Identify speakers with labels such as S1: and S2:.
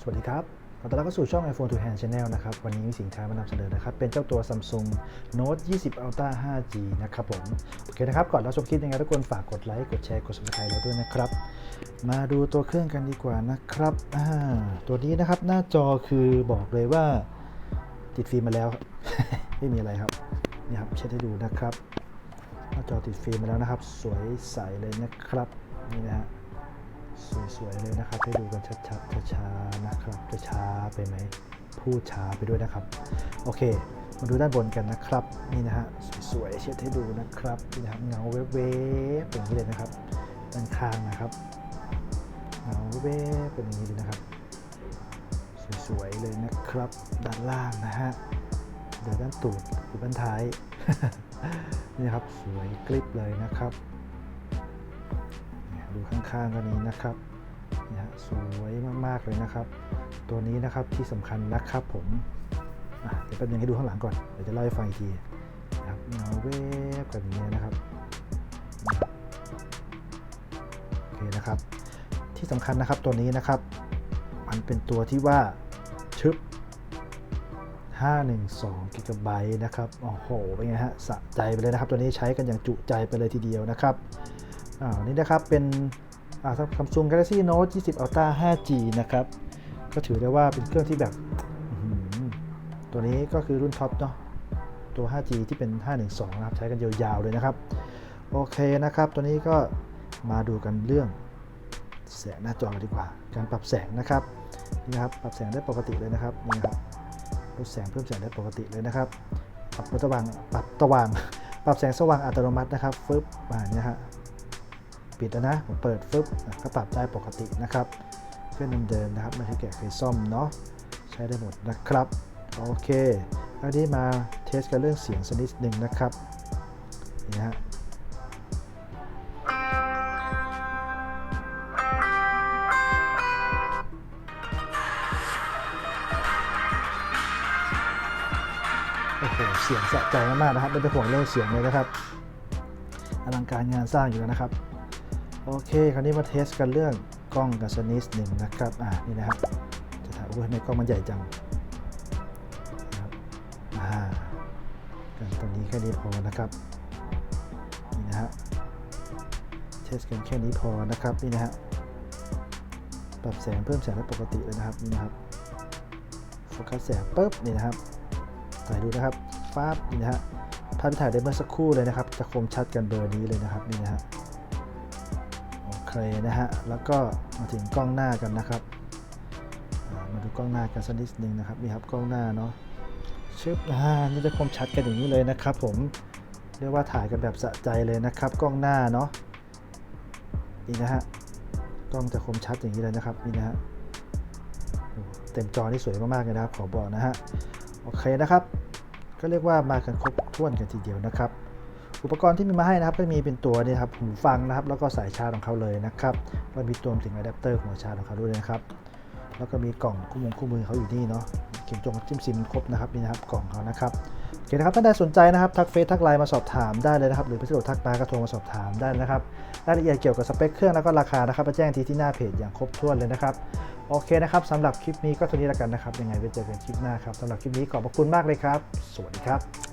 S1: สวัสดีครับ ขอต้อนรับเข้าสู่ช่อง iPhone to Hand Channel นะครับ วันนี้มีสินค้ามานำเสนอนะครับ เป็นเจ้าตัว Samsung Note 20 Ultra 5G นะครับผม โอเคนะครับ ก่อนเราชมคลิปยังไงทุกคนฝากกดไลค์ กดแชร์ กด subscribe เราด้วยนะครับ มาดูตัวเครื่องกันดีกว่านะครับ ตัวนี้นะครับหน้าจอคือบอกเลยว่าติดฟิล์มมาแล้ว ไม่มีอะไรครับ นี่ครับเช็ดให้ดูนะครับ หน้าจอติดฟิล์มมาแล้วนะครับ สวยใสเลยนะครับ นี่นะฮะ สวยๆเลยนะครับ ให้ดูกันชัดๆช้า ไปไหม พูดช้าไปด้วยนะครับ โอเค มาดูด้านบนกันนะครับ นี่นะฮะ สวยๆ เช็ดให้ดูนะครับ นี่นะครับ เงาเวฟๆเป็นอย่างนี้เลยนะครับ ด้านข้างนะครับ เงาเวฟเป็นอย่างนี้เลยนะครับ สวยๆ เลยนะครับ ด้านล่างนะฮะเดี๋ยวด้านตูดหรือด้านท้าย นี่ครับ สวยกริบเลยนะครับดูข้างๆกันนี้นะครับนี่ยสวยมากๆเลยนะครับ ตัวนี้นะครับที่สำคัญนะครับผมเดี๋ยวแป๊บนึงให้ดูข้างหลังก่อนเดี๋ยวจะเล่าให้ฟังอีกทีนะครับเงาเวฟกันนี้ยนะครับโอเคนะครับ ที่สำคัญนะครับตัวนี้นะครับ มันเป็นตัวที่ว่าชึบ512กิกะไบต์นะครับโอ้โหเป็นไงฮะสะใจไปเลยนะครับ ตัวนี้ใช้กันอย่างจุใจไปเลยทีเดียวนะครับอ่านี่นะครับเป็นอ่า Samsung Galaxy Note 20 Ultra 5G นะครับ ก็ถือได้ว่าเป็นเครื่องที่แบบตัวนี้ก็คือรุ่นท็อปเนาะตัว 5G ที่เป็น 512 นะครับ ใช้กันยาวๆเลยนะครับ โอเคนะครับ ตัวนี้ก็มาดูกันเรื่องแสงหน้าจอดีกว่า การปรับแสงนะครับนี่นะครับ ปรับแสงได้ปกติเลยนะครับนี่ครับลดแสงเพิ่มแสงได้ปกติเลยนะครับ ปรับสว่างปรับสว่าง ปรับแสงสว่างอัตโนมัตินะครับฟึบมาเนี่ยฮะปิดแล้วนะผมเปิดฟึบก็ปรับได้ปกตินะครับ เครื่องเดิมๆนะครับไม่ใช่แกะเคยซ่อมเนาะใช้ได้หมดนะครับโอเคคราวนี้มาเทสกันเรื่องเสียงสักนิดหนึ่งนะครับนี่ฮะโอ้โหเสียงสะใจมากๆนะครับไม่ต้องห่วงเรื่องเสียงเลยนะครับอลังการงานสร้างอยู่แล้วนะครับ โอเค คราวนี้มาเทสกันเรื่องกล้องกันสักนิดหนึ่งนะครับ อ่า นี่นะครับ จะถามว่าทำไมกล้องมันใหญ่จังนะครับอ่ากันตรงนี้แค่นี้พอนะครับ นี่นะฮะ เทสกันแค่นี้พอนะครับ นี่นะฮะ ปรับแสงเพิ่มแสงได้ปกติเลยนะครับ นี่นะครับ โฟกัสแสงปุ๊บ นี่นะครับ ถ่ายดูนะครับฟ้าบนี่นะฮะภาพที่ถ่ายได้เมื่อสักครู่เลยนะครับ จะคมชัดกันเบอร์นี้เลยนะครับ นี่นะฮะ เคนะฮะ แล้วก็มาถึงกล้องหน้ากันนะครับ มาดูกล้องหน้ากันสักนิดนึงนะครับนี่ครับกล้องหน้าเนาะชึบอ่านี่จะคมชัดกันอย่างนี้เลยนะครับ ผมเรียกว่าถ่ายกันแบบสะใจเลยนะครับ กล้องหน้าเนาะนี่นะฮะกล้องจะคมชัดอย่างนี้เลยนะครับนี่นะฮะเต็มจอนี่สวยมากๆเลยนะครับขอบอกนะฮะโอเคนะครับ ก็เรียกว่ามากันครบถ้วนกันทีเดียวนะครับ อุปกรณ์ที่มีมาให้นะครับก็มีเป็นตัวนี่ครับหูฟังนะครับ แล้วก็สายชาร์จของเขาเลยนะครับแล้วมีตัวถึงอะแดปเตอร์หัวชาร์จของเขาด้วยนะครับ แล้วก็มีกล่องคู่มือคู่มือเขาอยู่นี่เนาะเข็มจงจิ้มซิมครบนะครับนี่นะครับกล่องเขานะครับโอเคนะครับท่านใดสนใจนะครับทักเฟซทักไลน์มาสอบถามได้เลยนะครับ หรือไปสะดวกทักมาก็โทรมาสอบถามได้นะครับรายละเอียดเกี่ยวกับสเปคเครื่องแล้วก็ราคานะครับมาแจ้งทีที่หน้าเพจอย่างครบถ้วนเลยนะครับโอเคนะครับสำหรับคลิปนี้ก็เท่านี้แล้วกันนะครับยังไงไว้เจอกันคลิปหน้าครับสำหรับคลิปนี้ขอบพระคุณมากเลยครับ สวัสดีครับ